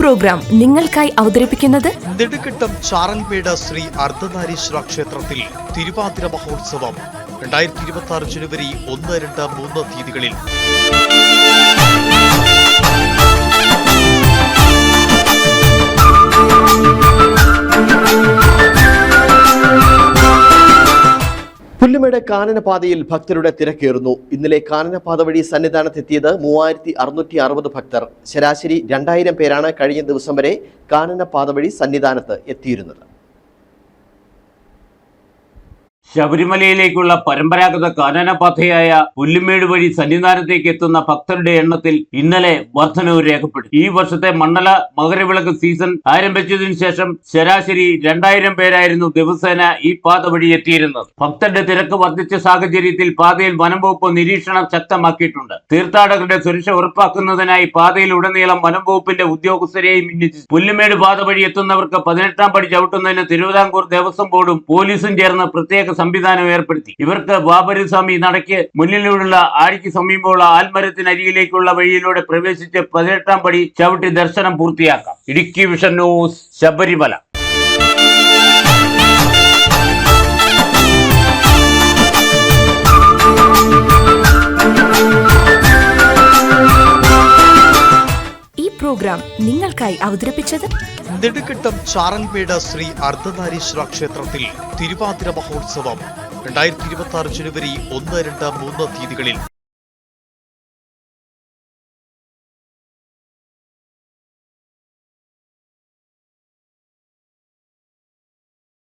Programme നിങ്ങൾക്കായി അവതരിപ്പിക്കുന്നത് നെടുങ്കണ്ടം ചാറൽമേട് ശ്രീ അർദ്ധനാരീശ്വര ക്ഷേത്രത്തിൽ തിരുവാതിര മഹോത്സവം. രണ്ടായിരത്തി ഇരുപത്തി ആറ് ജനുവരി ഒന്ന് രണ്ട് മൂന്ന് തീയതികളിൽ. പുല്ലുമേട് കാനനപാതയിൽ ഭക്തരുടെ തിരക്കേറുന്നു. ഇന്നലെ കാനനപാത വഴി സന്നിധാനത്തെത്തിയത് മൂവായിരത്തി അറുന്നൂറ്റി അറുപത് ഭക്തർ. ശരാശരി രണ്ടായിരം പേരാണ് കഴിഞ്ഞ ദിവസം വരെ കാനനപാത വഴി സന്നിധാനത്ത് എത്തിയിരുന്നത്. ശബരിമലയിലേക്കുള്ള പരമ്പരാഗത കാനനപാതയായ പുല്ലുമേട് വഴി സന്നിധാനത്തേക്ക് എത്തുന്ന ഭക്തരുടെ എണ്ണത്തിൽ ഇന്നലെ വർധനവ് രേഖപ്പെടുത്തി ഈ വർഷത്തെ മണ്ഡല മകരവിളക്ക് സീസൺ ആരംഭിച്ചതിനു ശേഷം ശരാശരി രണ്ടായിരം പേരായിരുന്നു ദിവസേന ഈ പാത വഴി എത്തിയിരുന്നത്. ഭക്തരുടെ തിരക്ക് വർദ്ധിച്ച സാഹചര്യത്തിൽ പാതയിൽ വനം വകുപ്പ് നിരീക്ഷണം ശക്തമാക്കിയിട്ടുണ്ട്. തീർത്ഥാടകരുടെ സുരക്ഷ ഉറപ്പാക്കുന്നതിനായി പാതയിൽ ഉടനീളം വനം വകുപ്പിന്റെ ഉദ്യോഗസ്ഥരെയും വിന്യസിച്ചു പുല്ലുമേട് പാത വഴി എത്തുന്നവർക്ക് പതിനെട്ടാം പടി ചവിട്ടുന്നതിന് തിരുവിതാംകൂർ ദേവസ്വം ബോർഡും പോലീസും ചേർന്ന് പ്രത്യേക സംവിധാനം ഏർപ്പെടുത്തി. ഇവർക്ക് ബാബരിസ്വാമി നടക്ക് മുന്നിലൂടെയുള്ള ആഴിക്ക് സമീപമുള്ള ആൽമരത്തിനരികിലേക്കുള്ള വഴിയിലൂടെ പ്രവേശിച്ച് പതിനെട്ടാം പടി ചവിട്ടി ദർശനം പൂർത്തിയാക്കാം. Idukki vision news Sabarimala. Programme നിങ്ങൾക്കായി അവതരിപ്പിച്ചത്? നെടുക്കിട്ടം ചാറൽമേട് ശ്രീ അർദ്ധനാരീശ്വര ക്ഷേത്രത്തിൽ തിരുവാതിര മഹോത്സവം. രണ്ടായിരത്തി ഇരുപത്തി ആറ് ജനുവരി ഒന്ന് രണ്ട് മൂന്ന് തീയതികളിൽ